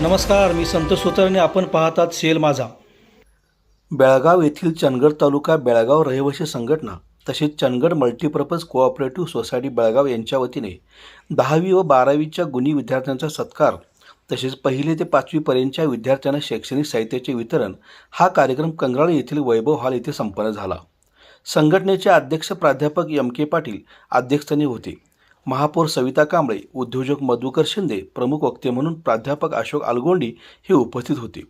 नमस्कार मी संतोष सुतारने आपण पाहतात सेल माझा. बेळगाव येथील चंदगड तालुका बेळगाव रहिवासी संघटना तसेच Chandgad multipurpose cooperative society Belgaum यांच्या वतीने दहावी व बारावीच्या गुणी विद्यार्थ्यांचा सत्कार तसेच पहिले ते पाचवीपर्यंतच्या विद्यार्थ्यांना शैक्षणिक साहित्याचे वितरण हा कार्यक्रम कंगराळ येथील वैभव हॉल येथे संपन्न झाला. संघटनेचे अध्यक्ष प्राध्यापक एम के पाटील अध्यक्षस्थानी होते. महापौर सविता कांबळे उद्योजक मधुकर शिंदे प्रमुख वक्ते म्हणून प्राध्यापक अशोक आलगोंडी हे उपस्थित होते.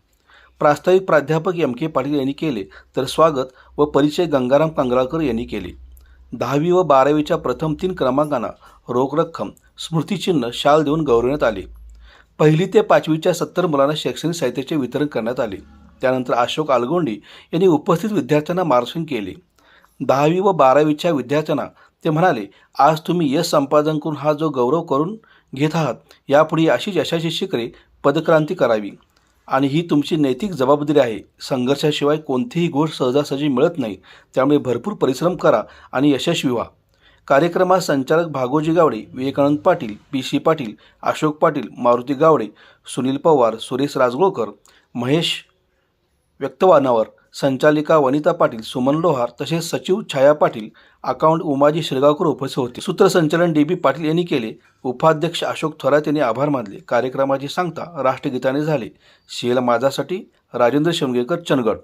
प्रास्ताविक प्राध्यापक एम के पाटील यांनी केले तर स्वागत व परिचय गंगाराम कंगराळकर यांनी केले. दहावी व बारावीच्या प्रथम तीन क्रमांकांना रोख रक्कम स्मृतिचिन्ह शाल देऊन गौरवण्यात आले. पहिली ते पाचवीच्या सत्तर मुलांना शैक्षणिक साहित्याचे वितरण करण्यात आले. त्यानंतर अशोक आलगोंडी यांनी उपस्थित विद्यार्थ्यांना मार्गदर्शन केले. दहावी व बारावीच्या विद्यार्थ्यांना ते म्हणाले आज तुम्ही यश संपादन करून हा जो गौरव करून घेत आहात यापुढे अशीच यशाची शिखरे पदक्रांती करावी. आणि ही तुमची नैतिक जबाबदारी आहे. संघर्षाशिवाय कोणतीही गोष्ट सहजासहजी मिळत नाही. त्यामुळे भरपूर परिश्रम करा आणि यशस्वी व्हा. कार्यक्रमात संचालक भागोजी गावडे विवेकानंद पाटील पी सी पाटील अशोक पाटील मारुती गावडे सुनील पवार सुरेश राजगोळकर महेश व्यक्तवानावर संचालिका वनिता पाटील सुमन लोहार तसेच सचिव छाया पाटील अकाउंट उमाजी शिरगावकर उपस्थित होते. सूत्रसंचालन डी बी पाटील यांनी केले. उपाध्यक्ष अशोक थोरात यांनी आभार मानले. कार्यक्रमाची सांगता राष्ट्रगीताने झाले. शेल माझासाठी राजेंद्र शिमगेकर चंदगड.